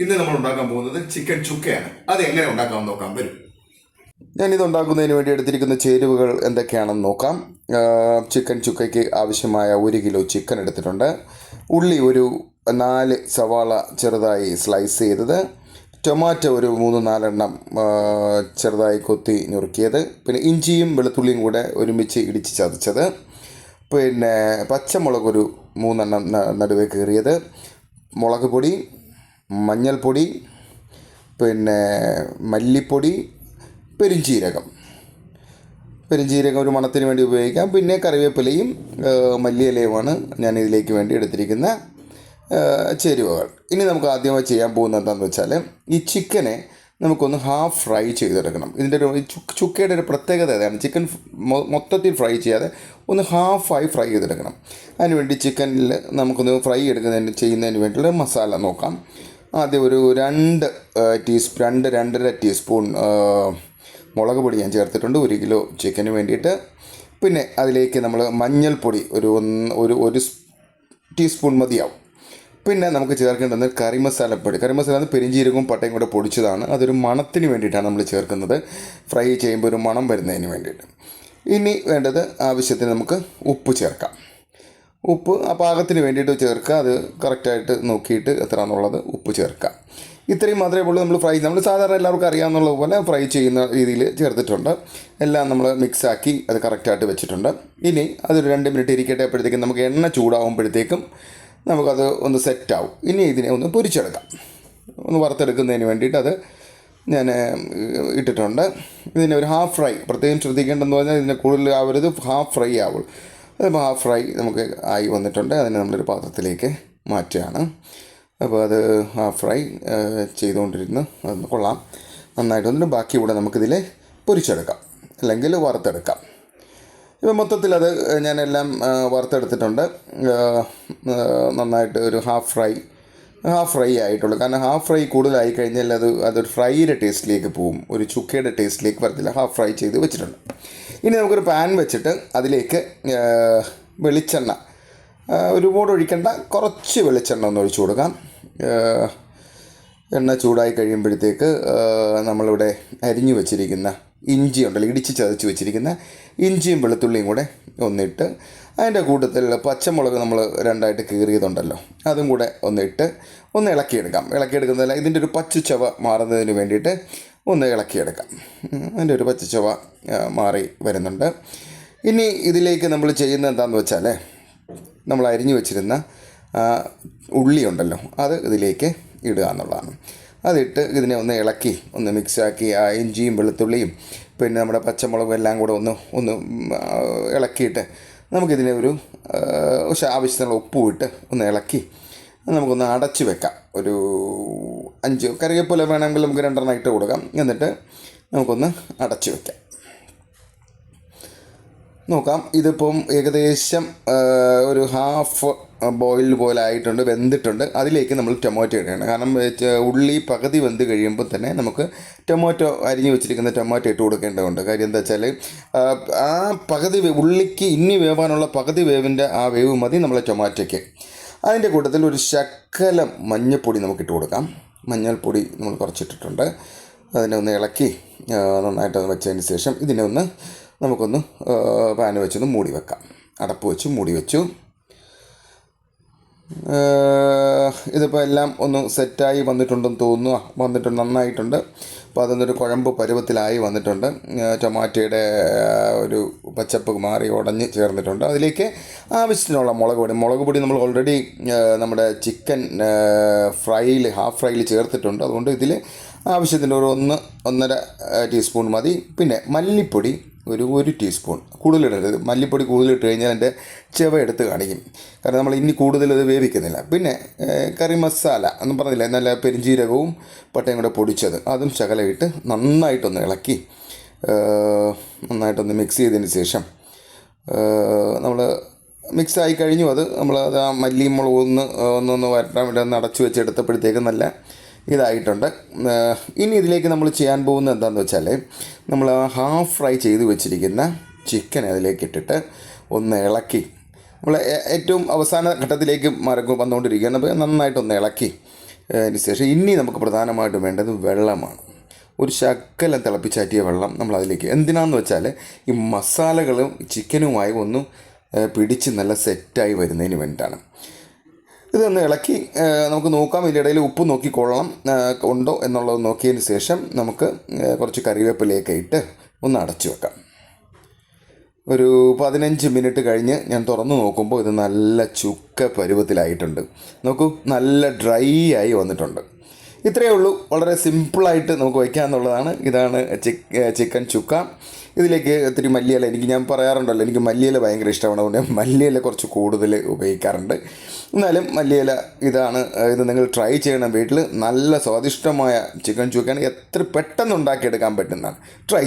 ഇന്ന് നമ്മൾ ഉണ്ടാക്കാൻ പോകുന്നത് ചിക്കൻ ചുക്കയാണ്. അത് എങ്ങനെ ഉണ്ടാക്കാൻ നോക്കാം. വരും. ഞാനിത് ഉണ്ടാക്കുന്നതിന് വേണ്ടി എടുത്തിരിക്കുന്ന ചേരുവകൾ എന്തൊക്കെയാണെന്ന് നോക്കാം. ചിക്കൻ ചുക്കയ്ക്ക് ആവശ്യമായ ഒരു കിലോ ചിക്കൻ എടുത്തിട്ടുണ്ട്. ഉള്ളി ഒരു നാല് സവാള ചെറുതായി സ്ലൈസ് ചെയ്തത്. ടൊമാറ്റോ ഒരു മൂന്ന് നാലെണ്ണം ചെറുതായി കൊത്തി നുറുക്കിയത് പിന്നെ ഇഞ്ചിയും വെളുത്തുള്ളിയും കൂടെ ഒരുമിച്ച് ഇടിച്ച് ചതച്ചത്. പിന്നെ പച്ചമുളക് ഒരു മൂന്നെണ്ണം നടുവേ കീറിയത്. മുളക് പൊടി മഞ്ഞൾപ്പൊടി പിന്നെ മല്ലിപ്പൊടി പെരുംജീരകം. പെരുംജീരകം ഒരു മണത്തിന് വേണ്ടി ഉപയോഗിക്കാം. പിന്നെ കറിവേപ്പിലയും മല്ലിയിലയുമാണ് ഞാൻ ഇതിലേക്ക് വേണ്ടി എടുത്തിരിക്കുന്ന ചേരുവകൾ. ഇനി നമുക്ക് ആദ്യമായി ചെയ്യാൻ പോകുന്നത് എന്താണെന്ന് വെച്ചാൽ ഈ ചിക്കനെ നമുക്കൊന്ന് ഹാഫ് ഫ്രൈ ചെയ്തെടുക്കണം. ഇതിന്റെ ഒരു ചുക്കയുടെ ഒരു പ്രത്യേകത അതാണ് ചിക്കൻ മൊത്തത്തിൽ ഫ്രൈ ചെയ്യാതെ ഒന്ന് ഹാഫായി ഫ്രൈ ചെയ്തെടുക്കണം. അതിനുവേണ്ടി ചിക്കനിൽ നമുക്കൊന്ന് ഫ്രൈ എടുക്കുന്നതിന് ചെയ്യുന്നതിന് വേണ്ടിയുള്ള മസാല നോക്കാം. ആദ്യം ഒരു രണ്ട് ടീസ്പൂ രണ്ട് രണ്ടര ടീസ്പൂൺ മുളക് പൊടി ഞാൻ ചേർത്തിട്ടുണ്ട്. ഒരു കിലോ ചിക്കന് വേണ്ടിയിട്ട്. പിന്നെ അതിലേക്ക് നമ്മൾ മഞ്ഞൾപ്പൊടി ഒരു ഒന്ന് ഒരു ഒരു ടീസ്പൂൺ മതിയാവും. പിന്നെ നമുക്ക് ചേർക്കേണ്ടത് കറിമസാലപ്പൊടി കറിമസാല കറി മസാല എന്ന് പെരിഞ്ചീരകവും പട്ടയും കൂടെ പൊടിച്ചതാണ്. അതൊരു മണത്തിന് വേണ്ടിയിട്ടാണ് നമ്മൾ ചേർക്കുന്നത്. ഫ്രൈ ചെയ്യുമ്പോൾ ഒരു മണം വരുന്നതിന് വേണ്ടിയിട്ട്. ഇനി വേണ്ടത് ആവശ്യത്തിന് നമുക്ക് ഉപ്പ് ചേർക്കാം. ഉപ്പ് ആ പാകത്തിന് വേണ്ടിയിട്ട് ചേർക്കുക. അത് കറക്റ്റായിട്ട് നോക്കിയിട്ട് എത്രയാണെന്നുള്ളത് ഉപ്പ് ചേർക്കുക. ഇത്രയും മാത്രമേ ഉള്ളൂ നമ്മൾ ഫ്രൈ നമ്മൾ സാധാരണ എല്ലാവർക്കും അറിയാമെന്നുള്ളത് പോലെ ഫ്രൈ ചെയ്യുന്ന രീതിയിൽ ചേർത്തിട്ടുണ്ട്. എല്ലാം നമ്മൾ മിക്സാക്കി അത് കറക്റ്റായിട്ട് വെച്ചിട്ടുണ്ട്. ഇനി അതൊരു രണ്ട് മിനിറ്റ് ഇരിക്കട്ടെ അപ്പോഴത്തേക്കും നമുക്ക് എണ്ണ ചൂടാകുമ്പോഴത്തേക്കും നമുക്കത് ഒന്ന് സെറ്റാവും ഇനി ഇതിനെ ഒന്ന് പൊരിച്ചെടുക്കാം. ഒന്ന് വറുത്തെടുക്കുന്നതിന് വേണ്ടിയിട്ട് അത് ഞാൻ ഇട്ടിട്ടുണ്ട്. ഇതിനെ ഒരു ഹാഫ് ഫ്രൈ പ്രത്യേകം ശ്രദ്ധിക്കേണ്ടതെന്ന് പറഞ്ഞാൽ ഇതിനെ കൂടുതൽ ആവരുത് ഹാഫ് ഫ്രൈ ആവുള്ളൂ. അതിപ്പോൾ ഹാഫ് ഫ്രൈ നമുക്ക് ആയി വന്നിട്ടുണ്ട്. അതിനെ നമ്മളൊരു പാത്രത്തിലേക്ക് മാറ്റുകയാണ്. അപ്പോൾ അത് ഹാഫ് ഫ്രൈ ചെയ്തുകൊണ്ടിരുന്നു അതൊന്ന് കൊള്ളാം. നന്നായിട്ട് വന്നിട്ട് ബാക്കി കൂടെ നമുക്കിതിൽ പൊരിച്ചെടുക്കാം. അല്ലെങ്കിൽ വറുത്തെടുക്കാം. ഇപ്പം മൊത്തത്തിൽ അത് ഞാനെല്ലാം വറുത്തെടുത്തിട്ടുണ്ട്. നന്നായിട്ട് ഒരു ഹാഫ് ഫ്രൈ ഹാഫ് ഫ്രൈ ആയിട്ടുള്ളൂ. കാരണം ഹാഫ് ഫ്രൈ കൂടുതലായി കഴിഞ്ഞാൽ അത് അതൊരു ഫ്രൈയുടെ ടേസ്റ്റിലേക്ക് പോകും ഒരു ചുക്കയുടെ ടേസ്റ്റിലേക്ക് വരത്തില്ല. ഹാഫ് ഫ്രൈ ചെയ്ത് വെച്ചിട്ടുണ്ട്. ഇനി നമുക്കൊരു പാൻ വെച്ചിട്ട് അതിലേക്ക് വെളിച്ചെണ്ണ. ഒരുപാട് ഒഴിക്കേണ്ട കുറച്ച് വെളിച്ചെണ്ണ ഒന്ന് ഒഴിച്ചു കൊടുക്കാം. എണ്ണ ചൂടായി കഴിയുമ്പോഴത്തേക്ക് നമ്മളിവിടെ അരിഞ്ഞു വെച്ചിരിക്കുന്ന ഇഞ്ചി ഉണ്ടല്ലോ ഇടിച്ച് ചതച്ച് വെച്ചിരിക്കുന്ന ഇഞ്ചിയും വെളുത്തുള്ളിയും കൂടെ ഒന്നിട്ട് അതിന്റെ കൂട്ടത്തിൽ പച്ചമുളക് നമ്മൾ രണ്ടായിട്ട് കീറിയതുണ്ടല്ലോ അതും കൂടെ ഒന്നിട്ട് ഒന്ന് ഇളക്കിയെടുക്കാം. ഇളക്കിയെടുക്കുന്നതല്ല ഇതിന്റെ ഒരു പച്ചച്ചവ മാറുന്നതിന് വേണ്ടിയിട്ട് ഒന്ന് ഇളക്കിയെടുക്കാം. അതിന്റെ ഒരു പച്ച ആ, മാറി വരുന്നുണ്ട്. ഇനി ഇതിലേക്ക് നമ്മൾ ചെയ്യുന്നത് എന്താണെന്ന് വെച്ചാൽ നമ്മൾ അരിഞ്ഞു വെച്ചിരുന്ന ഉള്ളി ഉണ്ടല്ലോ അത് ഇതിലേക്ക് ഇടുക എന്നുള്ളതാണ്. അതിട്ട് ഇതിനെ ഒന്ന് ഇളക്കി ഒന്ന് മിക്സാക്കി ആ ഇഞ്ചിയും വെളുത്തുള്ളിയും പിന്നെ നമ്മുടെ പച്ചമുളകും എല്ലാം കൂടെ ഒന്ന് ഒന്ന് ഇളക്കിയിട്ട് നമുക്കിതിനെ ഒരു ആവശ്യത്തിനുള്ള ഉപ്പും ഇട്ട് ഒന്ന് ഇളക്കി നമുക്കൊന്ന് അടച്ചു വെക്കാം. ഒരു അഞ്ച് കറിവേപ്പില വേണമെങ്കിൽ നമുക്ക് രണ്ടെണ്ണം ഇട്ട് കൊടുക്കാം. എന്നിട്ട് നമുക്കൊന്ന് അടച്ച് വയ്ക്കാം നോക്കാം. ഇതിപ്പം ഏകദേശം ഒരു ഹാഫ് ബോയിൽ പോലെ ആയിട്ടുണ്ട് വെന്തിട്ടുണ്ട്. അതിലേക്ക് നമ്മൾ ടൊമാറ്റോ ഇടുകയാണ് കാരണം ഉള്ളി പകുതി വെന്ത് കഴിയുമ്പോൾ തന്നെ നമുക്ക് ടൊമാറ്റോ അരിഞ്ഞു വെച്ചിരിക്കുന്ന ടൊമാറ്റോ ഇട്ട് കൊടുക്കേണ്ടതുണ്ട്. കാര്യം എന്താ വെച്ചാൽ ആ, പകുതി ഉള്ളിക്ക് ഇനി വേവാനുള്ള പകുതി വേവിന്റെ ആ വേവ് മതി നമ്മളെ ടൊമാറ്റോയ്ക്ക് അതിന്റെ കൂട്ടത്തിൽ ഒരു ശക്കലം മഞ്ഞൾപ്പൊടി നമുക്ക് ഇട്ട് കൊടുക്കാം. മഞ്ഞൾപ്പൊടി നമ്മൾ കുറച്ചിട്ടിട്ടുണ്ട്. അതിനെ ഒന്ന് ഇളക്കി നന്നായിട്ട് വെച്ചതിന് ശേഷം ഇതിനെ ഒന്ന് നമുക്കൊന്ന് പാന് വെച്ചൊന്ന് മൂടി വെക്കാം. അടപ്പ് വെച്ച് മൂടി വെച്ചു. ഇതിപ്പോൾ എല്ലാം ഒന്ന് സെറ്റായി വന്നിട്ടുണ്ടെന്ന് തോന്നുന്നു. വന്നിട്ട് വന്നിട്ടുണ്ട് നന്നായിട്ടുണ്ട്. അപ്പോൾ അതൊന്നൊരു കുഴമ്പ് പരുവത്തിലായി വന്നിട്ടുണ്ട്. ടൊമാറ്റോയുടെ ഒരു പച്ചപ്പ് മാറി ഉടഞ്ഞ് ചേർന്നിട്ടുണ്ട്. അതിലേക്ക് ആവശ്യത്തിനുള്ള മുളക് പൊടി. മുളക് പൊടി നമ്മൾ ഓൾറെഡി നമ്മുടെ ചിക്കൻ ഫ്രൈയിൽ ഹാഫ് ഫ്രൈയിൽ ചേർത്തിട്ടുണ്ട്. അതുകൊണ്ട് ഇതിൽ ആവശ്യത്തിന് ഒരു ഒന്ന് ഒന്നര ടീസ്പൂൺ മതി. പിന്നെ മല്ലിപ്പൊടി. ഒരു ഒരു ടീസ്പൂൺ കൂടുതലിടരുത്. മല്ലിപ്പൊടി കൂടുതലിട്ട് കഴിഞ്ഞാൽ എന്റെ ചെവ എടുത്ത് കാണിക്കും. കാരണം നമ്മൾ ഇനി കൂടുതൽ വേവിക്കുന്നില്ല. പിന്നെ കറി മസാല എന്ന് പറഞ്ഞില്ല? നല്ല പെരിഞ്ജീരകവും പട്ടയും കൂടെ പൊടിച്ചത്. അതും ചകലയിട്ട് നന്നായിട്ടൊന്ന് ഇളക്കി നന്നായിട്ടൊന്ന് മിക്സ് ചെയ്തതിന് ശേഷം നമ്മൾ മിക്സ് ആയി കഴിഞ്ഞു. അത് നമ്മൾ അത് ആ മല്ലിയും മുളകും ഒന്ന് ഒന്നൊന്ന് വരട്ടാൻ വേണ്ടി ഒന്ന് അടച്ചു വെച്ചെടുത്തപ്പോഴത്തേക്കും നല്ല ഇതായിട്ടുണ്ട്. ഇനി ഇതിലേക്ക് നമ്മൾ ചെയ്യാൻ പോകുന്നത് എന്താണെന്ന് വെച്ചാൽ നമ്മൾ ഹാഫ് ഫ്രൈ ചെയ്ത് വെച്ചിരിക്കുന്ന ചിക്കൻ അതിലേക്ക് ഇട്ടിട്ട് ഒന്ന് ഇളക്കി. നമ്മൾ ഏറ്റവും അവസാന ഘട്ടത്തിലേക്ക് മറക്കും വന്നുകൊണ്ടിരിക്കുകയാണ്. അപ്പോൾ നന്നായിട്ടൊന്ന് ഇളക്കി അതിന് ശേഷം ഇനി നമുക്ക് പ്രധാനമായിട്ടും വേണ്ടത് വെള്ളമാണ്. ഒരു ശക്കലം തിളപ്പിച്ചാറ്റിയ വെള്ളം നമ്മൾ അതിലേക്ക്. എന്തിനാന്ന് വെച്ചാൽ ഈ മസാലകളും ചിക്കനുമായി ഒന്ന് പിടിച്ച് നല്ല സെറ്റായി വരുന്നതിന് വേണ്ടിയിട്ടാണ്. ഇതൊന്ന് ഇളക്കി നമുക്ക് നോക്കാം. ഇതിന്റെ ഇടയിൽ ഉപ്പ് നോക്കിക്കൊള്ളണം. ഉണ്ടോ എന്നുള്ളത് നോക്കിയതിന് ശേഷം നമുക്ക് കുറച്ച് കറിവേപ്പിലയൊക്കെ ഇട്ട് ഒന്ന് അടച്ചു വെക്കാം. ഒരു പതിനഞ്ച് മിനിറ്റ് കഴിഞ്ഞ് ഞാൻ തുറന്നു നോക്കുമ്പോൾ ഇത് നല്ല ചുക്ക പരുവത്തിലായിട്ടുണ്ട്. നോക്കൂ നല്ല ഡ്രൈ ആയി വന്നിട്ടുണ്ട്. ഇത്രയേ ഉള്ളൂ. വളരെ സിമ്പിളായിട്ട് നമുക്ക് വയ്ക്കാമെന്നുള്ളതാണ് ഇതാണ് ചിക്ക് ചിക്കൻ ചുക്ക. ഇതിലേക്ക് ഒത്തിരി മല്ലിയില എനിക്ക് ഞാൻ പറയാറുണ്ടല്ലോ എനിക്ക് മല്ലിയില ഭയങ്കര ഇഷ്ടമാണ്. അതുകൊണ്ട് ഞാൻ മല്ലിയില കുറച്ച് കൂടുതൽ ഉപയോഗിക്കാറുണ്ട്. എന്നാലും മല്ലിയില ഇതാണ് ഇത് നിങ്ങൾ ട്രൈ ചെയ്യണം വീട്ടിൽ നല്ല സ്വാദിഷ്ടമായ ചിക്കൻ ചുക്കയാണ്. എത്ര പെട്ടെന്ന് ഉണ്ടാക്കിയെടുക്കാൻ പറ്റുന്നതാണ്. ട്രൈ